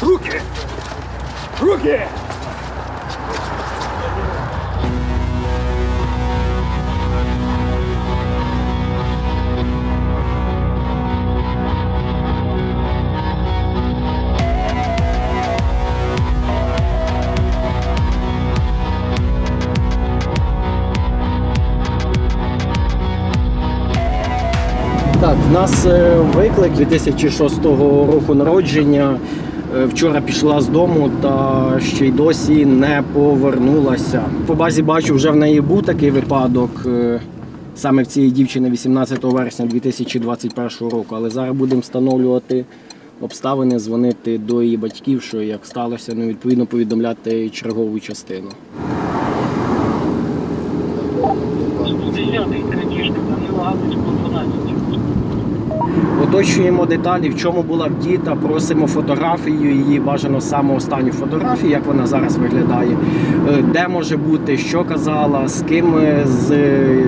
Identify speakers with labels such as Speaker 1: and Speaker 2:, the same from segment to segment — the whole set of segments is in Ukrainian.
Speaker 1: Руки! Руки!
Speaker 2: В нас е, виклик 2006 року народження. Е, Вчора пішла з дому та ще й досі не повернулася. По базі бачу, вже в неї був такий випадок. е, Саме в цієї дівчини 18 вересня 2021 року. Але зараз будемо встановлювати обставини, дзвонити до її батьків, що як сталося, ну відповідно повідомляти чергову частину.
Speaker 3: Дев'ятий крадіжка, Данила Галицько, 12.
Speaker 2: Уточнюємо деталі, в чому була вдіта, просимо фотографію, її бажано саме останню фотографію, як вона зараз виглядає, Е, де може бути, що казала, з ким е, з е,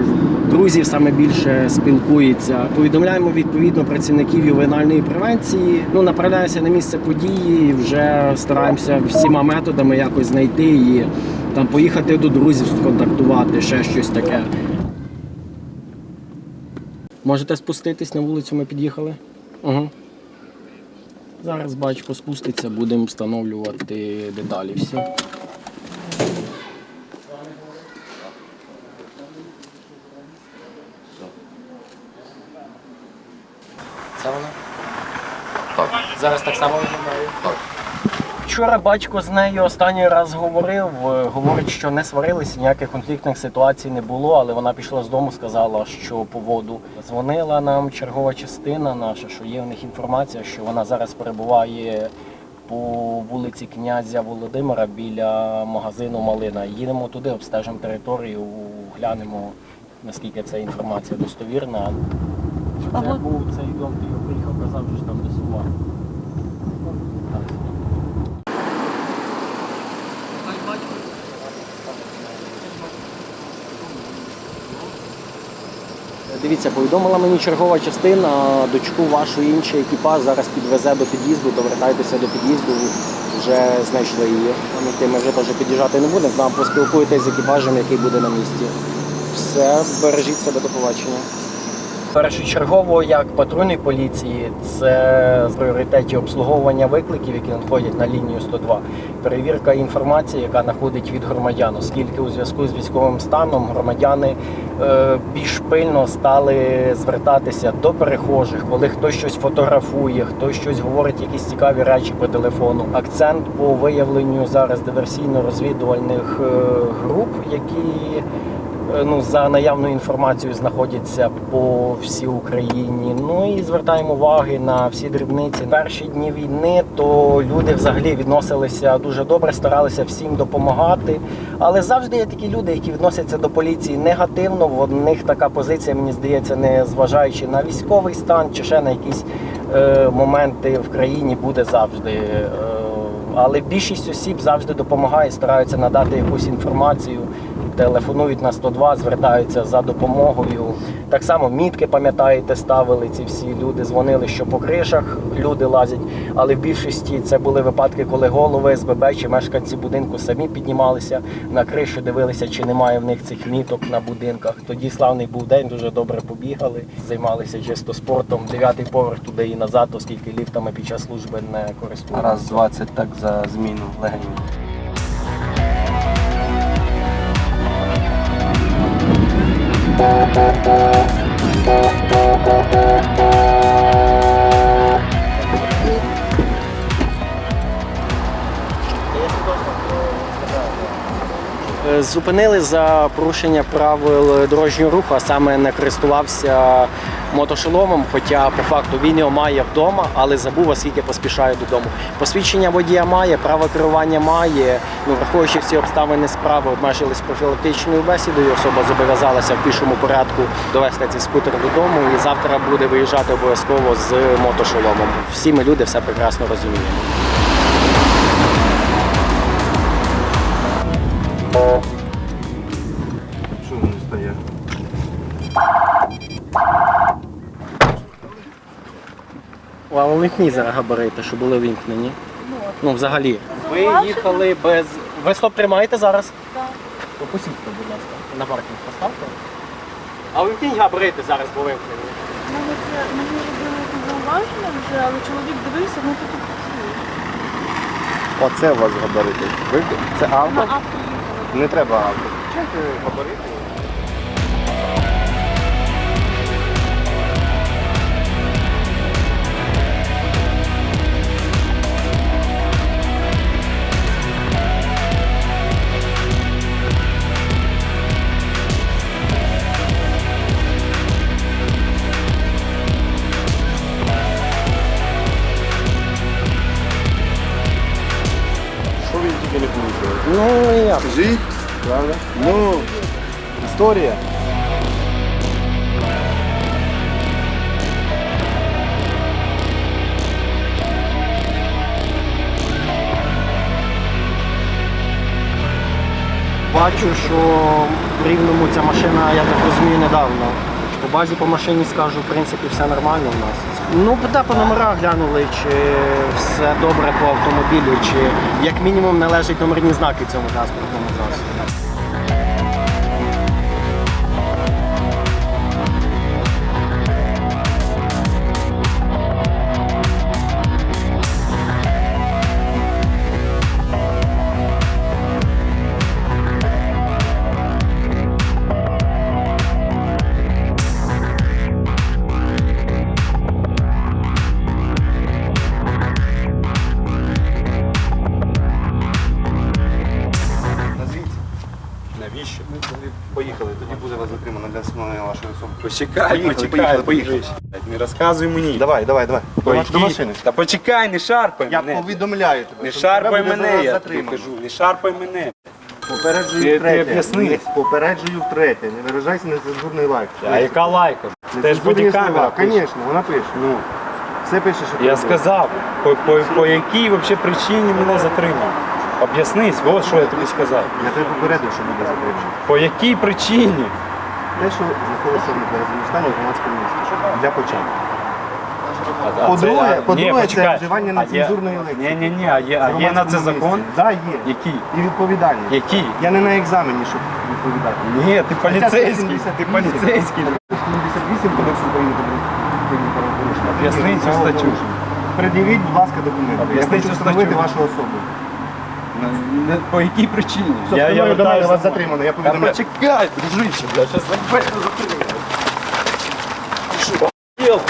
Speaker 2: друзів саме більше спілкується. Повідомляємо відповідно працівників ювенальної превенції. Ну, направляємося на місце події, вже стараємося всіма методами якось знайти її, там поїхати до друзів, сконтактувати, ще щось таке. Можете спуститись на вулицю, ми під'їхали. Угу. Зараз батько спуститься, будемо встановлювати деталі всі. Це вона?
Speaker 4: Так.
Speaker 2: Зараз так само виглядає?
Speaker 4: Так.
Speaker 2: Вчора батько з нею останній раз говорив. е, Говорить, що не сварилися, ніяких конфліктних ситуацій не було, але вона пішла з дому, сказала, що по воду дзвонила нам чергова частина наша, що є в них інформація, що вона зараз перебуває по вулиці князя Володимира біля магазину Малина. Їдемо туди, обстежимо територію, глянемо, наскільки ця інформація достовірна. Це був цей дом, ти його приїхав, казав, що там лісова. Дивіться, повідомила мені чергова частина, дочку вашу інший екіпаж зараз підвезе до під'їзду, довертайтеся до під'їзду, вже знайшли її. Ми вже теж під'їжджати не будемо, нам поспілкуєтесь з екіпажем, який буде на місці. Все, бережіть себе, до побачення. Першочергово, як патрульної поліції, це з пріоритеті обслуговування викликів, які надходять на лінію 102. Перевірка інформації, яка надходить від громадян, оскільки у зв'язку з військовим станом громадяни е, більш пильно стали звертатися до перехожих, коли хтось щось фотографує, хтось щось говорить, якісь цікаві речі по телефону. Акцент по виявленню зараз диверсійно-розвідувальних е, груп, які ну, за наявною інформацією знаходяться по всій Україні. Ну і звертаємо уваги на всі дрібниці. Перші дні війни то люди взагалі відносилися дуже добре, старалися всім допомагати. Але завжди є такі люди, які відносяться до поліції негативно. В них така позиція, мені здається, не зважаючи на військовий стан чи ще на якісь е, моменти в країні буде завжди. Е, але більшість осіб завжди допомагає, стараються надати якусь інформацію телефонують на 102, звертаються за допомогою. Так само мітки, пам'ятаєте, ставили ці всі люди, дзвонили, що по кришах люди лазять. Але в більшості це були випадки, коли голови СББ чи мешканці будинку самі піднімалися на кришу, дивилися, чи немає в них цих міток на будинках. Тоді славний був день, дуже добре побігали, займалися чисто спортом. Дев'ятий поверх туди і назад, оскільки ліфтами під час служби не користувалися.
Speaker 4: Раз 20 так за зміну легенько.
Speaker 2: Зупинили за порушення правил дорожнього руху, а саме не користувався мотошоломом, хоча по факту він його має вдома, але забув, оскільки поспішає додому. Посвідчення водія має, право керування має. Ну, враховуючи всі обставини справи, обмежились профілактичною бесідою. Особа зобов'язалася в пішому порядку довести цей скутер додому і завтра буде виїжджати обов'язково з мотошоломом. Всі ми люди все прекрасно розуміємо. А вимкніть зараз габарити, що були вимкнені. Ну, взагалі. Ви їхали без. Ви стоп тримаєте зараз?
Speaker 5: Так.
Speaker 2: Опустіть, будь ласка, на паркінг поставте. А вимкніть габарити зараз, бо вимкнені.
Speaker 5: Мене це мені якесь вже, але чоловік дивився, ну тут працює.
Speaker 6: Оце у вас габарити. Ви це
Speaker 5: На
Speaker 6: авто?
Speaker 5: авто їхали.
Speaker 6: Не треба авто. Чекайте габарити. Правда? Ну, історія.
Speaker 2: Бачу, що в рівному ця машина, я так розумію, недавно. По базі по машині скажу, в принципі, все нормально у нас. Ну, да, по номерах глянули, чи все добре по автомобілю, чи як мінімум належать номерні знаки цьому транспортному засобу.
Speaker 6: Навіщо? Поїхали, тоді буде вас затримано для встановлення вашої особи.
Speaker 1: Почекай,
Speaker 6: Поїхали,
Speaker 1: почекай,
Speaker 6: поїхали.
Speaker 1: Не розказуй мені.
Speaker 6: Давай, давай, давай. До, до машини.
Speaker 1: Та почекай, не шарпай
Speaker 6: Я
Speaker 1: мене.
Speaker 6: повідомляю тебе.
Speaker 1: Не
Speaker 6: що
Speaker 1: шарпай
Speaker 6: тебе буде
Speaker 1: мене,
Speaker 6: зараз
Speaker 1: я тобі
Speaker 6: затримано.
Speaker 1: кажу, не шарпай мене.
Speaker 6: Попереджую
Speaker 1: Ти- ти
Speaker 6: втретє.
Speaker 1: об'ясни.
Speaker 6: Не- Попереджую втретє. Не виражайся на цензурний лайк.
Speaker 1: А яка лайка? Теж бодікамера. пише.
Speaker 6: Звісно, вона пише.
Speaker 1: Ну,
Speaker 6: Все пише, що
Speaker 1: я сказав, по, по, по якій вообще причині мене затримав. Об'яснись, от що я тобі сказав.
Speaker 6: Я тебе попередив, що буде затримано.
Speaker 1: По якій причині?
Speaker 6: Те, що знаходиться в нетверезому стані в громадському місці. Для початку. По-друге,
Speaker 1: це-
Speaker 6: по-друге, це вживання нецензурної лексики.
Speaker 1: Ні, ні, ні, а є, а є на це закон?
Speaker 6: Да, є.
Speaker 1: Який?
Speaker 6: І відповідальність.
Speaker 1: Який?
Speaker 6: Я не на екзамені, щоб відповідати.
Speaker 1: Ні, ти поліцейський,
Speaker 6: 178.
Speaker 1: ти поліцейський.
Speaker 6: 78 кодексу України про адміністративні правопорушення.
Speaker 1: Об'ясни цю статтю.
Speaker 6: Пред'явіть, будь ласка, документи. Я хочу встановити вашу особу.
Speaker 1: Не- По якій причині?
Speaker 6: Я, я до мене вас затримано, я повідомляю.
Speaker 1: почекай, дружище, я зараз заберу затримаю. Що?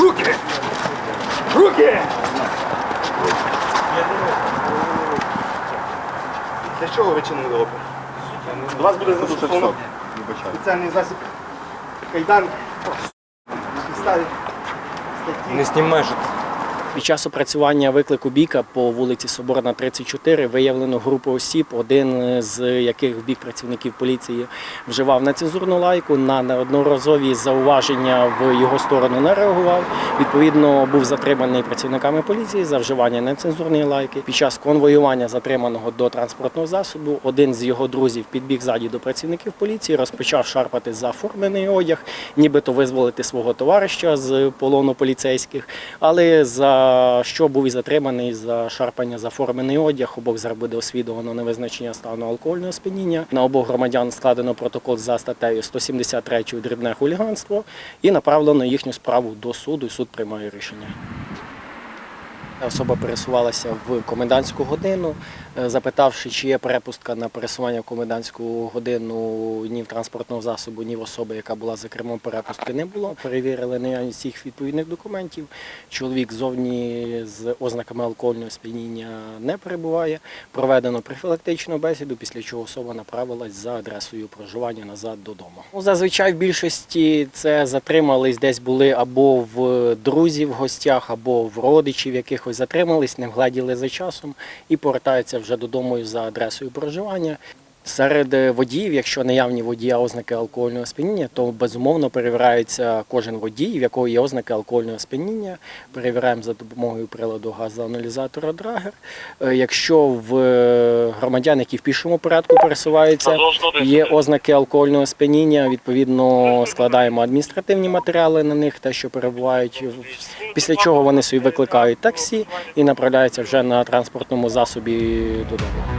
Speaker 7: Руки! Руки!
Speaker 6: Для чого ви чинили опір? До вас буде застосовано спеціальний засіб кайдан підставі статті.
Speaker 1: Не знімай, що
Speaker 2: Під час опрацювання виклику бійка по вулиці Соборна, 34 виявлено групу осіб, один з яких в бік працівників поліції вживав нецензурну лайку. На неодноразові зауваження в його сторону не реагував. Відповідно, був затриманий працівниками поліції за вживання нецензурної лайки. Під час конвоювання затриманого до транспортного засобу один з його друзів підбіг ззаді до працівників поліції, розпочав шарпати за формений одяг, нібито визволити свого товариша з полону поліцейських, але за що був і затриманий за шарпання за формений одяг. Обох буде освідовано невизначення стану алкогольного сп'яніння. На обох громадян складено протокол за статтею 173 дрібне хуліганство і направлено їхню справу до суду. і Суд приймає рішення. Особа пересувалася в комендантську годину, е, запитавши, чи є перепустка на пересування в комендантську годину ні в транспортного засобу, ні в особи, яка була за кермом перепустки, не було. Перевірили наявність всіх відповідних документів. Чоловік зовні з ознаками алкогольного сп'яніння не перебуває. Проведено профілактичну бесіду, після чого особа направилась за адресою проживання назад додому. Ну, зазвичай в більшості це затримались, десь були або в друзів в гостях, або в родичів якихось затримались, не вгледіли за часом і повертаються вже додому за адресою проживання. Серед е, водіїв, якщо наявні водія ознаки алкогольного сп'яніння, то безумовно перевіряється кожен водій, в якого є ознаки алкогольного сп'яніння. Перевіряємо за допомогою приладу газоаналізатора Драгер. Е, Якщо в е, громадян, які в пішому порядку пересуваються, є ознаки алкогольного сп'яніння, відповідно складаємо адміністративні матеріали на них, те, що перебувають, після чого вони собі викликають таксі і направляються вже на транспортному засобі додому.